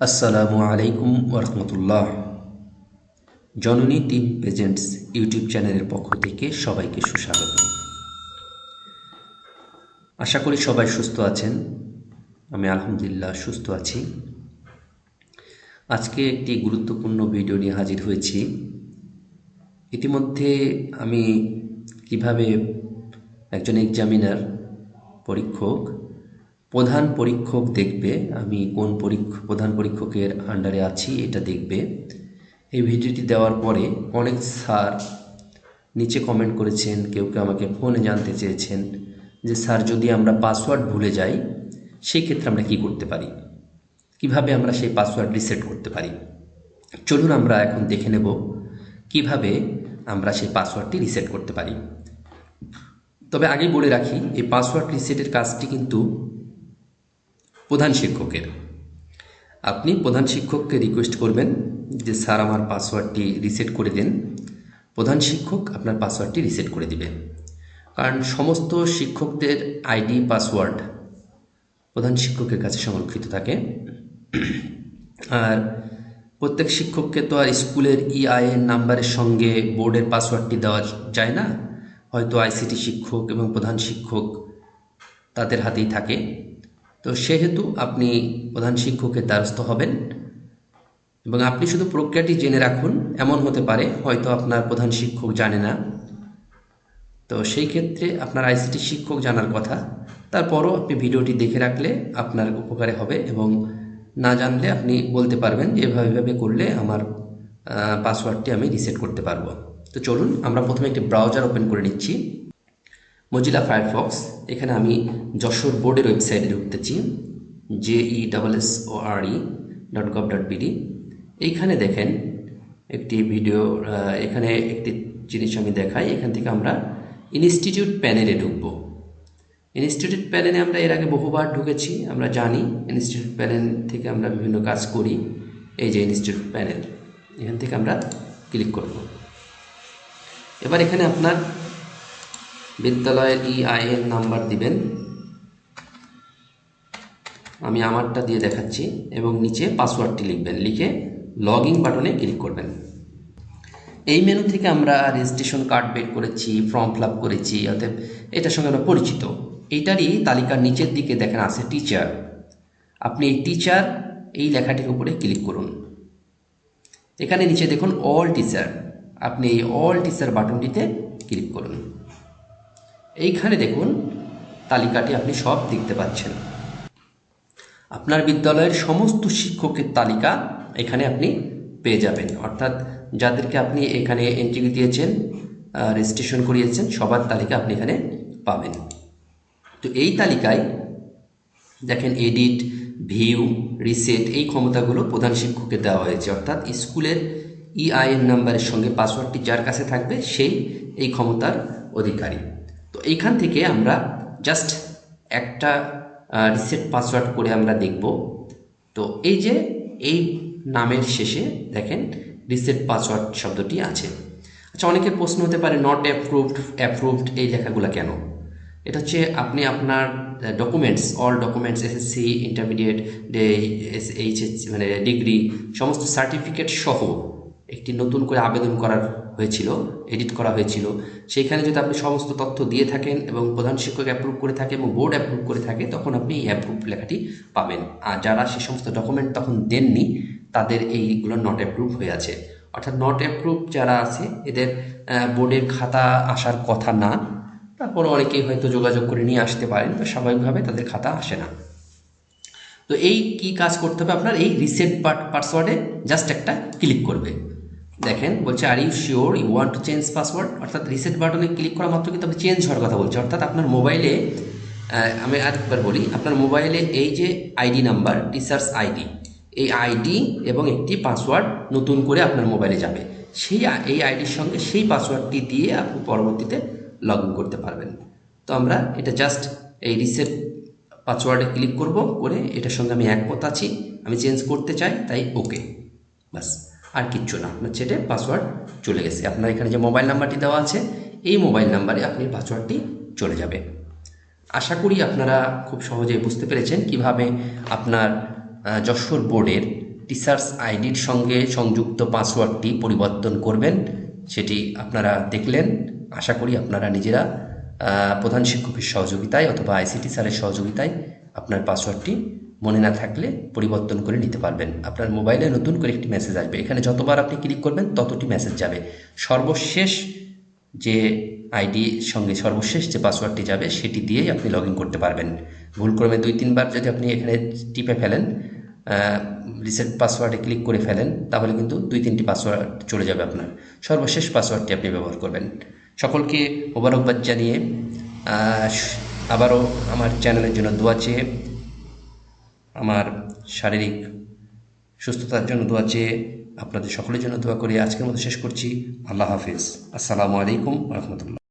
আসসালামু আলাইকুম ওরহমতুল্লাহ জননী টিম প্রেজেন্টস ইউটিউব চ্যানেলের পক্ষ থেকে সবাইকে সুস্বাগত। আশা করি সবাই সুস্থ আছেন। আমি আলহামদুলিল্লাহ সুস্থ আছি। আজকে একটি গুরুত্বপূর্ণ ভিডিও নিয়ে হাজির হয়েছি। ইতিমধ্যে আমি কীভাবে একজন এক্সামিনার পরীক্ষক প্রধান পরীক্ষক দেখবে, আমি কোন পরীক্ষ, প্রধান পরীক্ষকের আন্ডারে আছি, এটা দেখবে। এই ভিডিওটি দেওয়ার পরে অনেক স্যার নিচে কমেন্ট করেছেন, কেউ কেউ আমাকে ফোনে জানতে চেয়েছেন যে, স্যার, যদি আমরা পাসওয়ার্ড ভুলে যাই, সেই ক্ষেত্রে আমরা কি করতে পারি? কীভাবে আমরা সেই পাসওয়ার্ড রিসেট করতে পারি? চলুন আমরা এখন দেখে নেব কীভাবে আমরা সেই পাসওয়ার্ডটি রিসেট করতে পারি। তবে আগেই বলে রাখি, এই পাসওয়ার্ড রিসেটের কাজটি কিন্তু প্রধান শিক্ষকের। আপনি প্রধান শিক্ষককে রিকোয়েস্ট করবেন যে, স্যার, আমার পাসওয়ার্ডটি রিসেট করে দেন। প্রধান শিক্ষক আপনার পাসওয়ার্ডটি রিসেট করে দিবেন কারণ সমস্ত শিক্ষকদের আইডি পাসওয়ার্ড প্রধান শিক্ষকের কাছে সংরক্ষিত থাকে। আর প্রত্যেক শিক্ষককে তো আর স্কুলের ইআইএন নাম্বারের সঙ্গে বোর্ডের পাসওয়ার্ডটি দেওয়া যায় না। হয়তো আইসিটি শিক্ষক এবং প্রধান শিক্ষক তাদের হাতেই থাকে। তো সেহেতু আপনি প্রধান শিক্ষকের দ্বারস্থ হবেন এবং আপনি শুধু প্রক্রিয়াটি জেনে রাখুন, এমন হতে পারে, হয়তো আপনার প্রধান শিক্ষক জানে না। তো সেই ক্ষেত্রে আপনার আইসিটি শিক্ষক জানার কথা। তারপরও আপনি ভিডিওটি দেখে রাখলে আপনার উপকারে হবে এবং না জানলে আপনি বলতে পারবেন যে এভাবে এভাবে করলে আমার পাসওয়ার্ডটি আমি রিসেট করতে পারব। তো চলুন, আমরা প্রথমে একটি ব্রাউজার ওপেন করে নিচ্ছি। মজিলা ফায়ারফক্স এখানে আমি যশোর বোর্ডের ওয়েবসাইটে ঢুকতেছি J E double S O R E dot gov dot BD এইখানে দেখেন একটি ভিডিও এখানে একটি জিনিস আমি দেখাই, এখান থেকে আমরা ইনস্টিটিউট প্যানেলে ঢুকব। ইনস্টিটিউট প্যানেলে আমরা এর আগে বহুবার ঢুকেছি, আমরা জানি ইনস্টিটিউট প্যানেল থেকে আমরা বিভিন্ন কাজ করি, এই যে ইনস্টিটিউট প্যানেল এখান থেকে আমরা ক্লিক করব। এবার এখানে আপনার বিদ্যালয়ের ইআইএন নাম্বার দিবেন। আমি আমারটা দিয়ে দেখাচ্ছি এবং নিচে পাসওয়ার্ডটি লিখবেন। লিখে লগ ইন বাটনে ক্লিক করবেন। এই মেনু থেকে আমরা রেজিস্ট্রেশন কার্ড বের করেছি ফর্ম ফিল করেছি, অতএব এটার সঙ্গে আমরা পরিচিত। এইটারই তালিকার নিচের দিকে দেখেন আছে টিচার আপনি এই টিচার এই লেখাটির উপরে ক্লিক করুন। এখানে নিচে দেখুন অল টিচার আপনি এই অল টিচার বাটনটিতে ক্লিক করুন। এইখানে দেখুন, তালিকাটি আপনি সব দেখতে পাচ্ছেন। আপনার বিদ্যালয়ের সমস্ত শিক্ষকের তালিকা এখানে আপনি পেয়ে যাবেন। অর্থাৎ যাদেরকে আপনি এখানে এন্ট্রি দিয়েছেন রেজিস্ট্রেশন করিয়েছেন, সবার তালিকা আপনি এখানে পাবেন। তো এই তালিকায় দেখেন এডিট ভিউ রিসেট এই ক্ষমতাগুলো প্রধান শিক্ষককে দেওয়া হয়েছে। অর্থাৎ স্কুলের ইআইএন নাম্বারের সঙ্গে পাসওয়ার্ডটি যার কাছে থাকবে, সেই এই ক্ষমতার অধিকারী। তো এইখান থেকে আমরা জাস্ট একটা রিসেট পাসওয়ার্ড করে আমরা দেখব। তো এই যে এই নামের শেষে দেখেন রিসেট পাসওয়ার্ড শব্দটি আছে। আচ্ছা অনেকের প্রশ্ন হতে পারে নট অ্যাপ্রুভড অ্যাপ্রুভড এই লেখাগুলো কেন? এটা হচ্ছে আপনি আপনার documents all documents SSC intermediate HS মানে ডিগ্রি সমস্ত সার্টিফিকেট সহ একটি নতুন করে আবেদন করার হয়েছিল এডিট করা হয়েছিল সেইখানে যদি আপনি সমস্ত তথ্য দিয়ে থাকেন এবং প্রধান শিক্ষক অ্যাপ্রুভ করে থাকে এবং বোর্ড অ্যাপ্রুভ করে থাকে, তখন আপনি এই অ্যাপ্রুভ লেখাটি পাবেন। আর যারা সে সমস্ত ডকুমেন্ট তখন দেননি, তাদের এইগুলো নট অ্যাপ্রুভ হয়ে আছে। অর্থাৎ নট অ্যাপ্রুভ যারা আছে, এদের বোর্ডের খাতা আসার কথা না, তারপর অনেকেই হয়তো যোগাযোগ করে নিয়ে আসতে পারেন, তো স্বাভাবিকভাবে তাদের খাতা আসে না। তো এই কি কাজ করতে হবে আপনার? এই রিসেট পাসওয়ার্ডে জাস্ট একটা ক্লিক করবে। দেখেন, বলছে are you sure you want to change password অর্থাৎ রিসেট বাটনে ক্লিক করা মাত্র কিন্তু আপনি চেঞ্জ হওয়ার কথা বলছে। অর্থাৎ আপনার মোবাইলে আমি আরেকবার বলি, আপনার মোবাইলে এই যে আইডি নাম্বার টিচার্স আইডি এই আইডি এবং একটি পাসওয়ার্ড নতুন করে আপনার মোবাইলে যাবে। সেই এই আইডির সঙ্গে সেই পাসওয়ার্ডটি দিয়ে আপনি পরবর্তীতে লগ করতে পারবেন। তো আমরা এটা জাস্ট এই রিসেট পাসওয়ার্ডে ক্লিক করব, করে এটার সঙ্গে আমি একমত আছি, আমি চেঞ্জ করতে চাই, তাই ওকে বাস আর কিচ্ছু না। আপনার ছেটে পাসওয়ার্ড চলে গেছে। আপনার এখানে যে মোবাইল নাম্বারটি দেওয়া আছে, এই মোবাইল নাম্বারে আপনি পাসওয়ার্ডটি চলে যাবে। আশা করি আপনারা খুব সহজেই বুঝতে পেরেছেন কীভাবে আপনার যশোর বোর্ডের টিচার্স আইডির সঙ্গে সংযুক্ত পাসওয়ার্ডটি পরিবর্তন করবেন, সেটি আপনারা দেখলেন। আশা করি আপনারা নিজেরা প্রধান শিক্ষকের সহযোগিতায় অথবা আইসিটি স্যারের সহযোগিতায় আপনার পাসওয়ার্ডটি মনে না থাকলে পরিবর্তন করে নিতে পারবেন। আপনার মোবাইলে নতুন করে একটি মেসেজ আসবে। এখানে যতবার আপনি ক্লিক করবেন, ততটি মেসেজ যাবে। সর্বশেষ যে আইডি সঙ্গে সর্বশেষ যে পাসওয়ার্ডটি যাবে, সেটি দিয়েই আপনি লগ করতে পারবেন। ভুলক্রমে দুই, তিনবার যদি আপনি এখানে টিপে ফেলেন রিসেট পাসওয়ার্ডে ক্লিক করে ফেলেন, তাহলে কিন্তু দুই, তিনটি পাসওয়ার্ড চলে যাবে আপনার। সর্বশেষ পাসওয়ার্ডটি আপনি ব্যবহার করবেন। সকলকে মোবারকবাদ জানিয়ে আবারও আমার চ্যানেলের জন্য দোয়া চেয়ে, আমার শারীরিক সুস্থতার জন্য দোয়া চেয়ে আপনাদের সকলের জন্য দোয়া করি। আজকের মতো শেষ করছি। আল্লাহ হাফিজ। আসসালামু আলাইকুম রহমতুল্লাহ।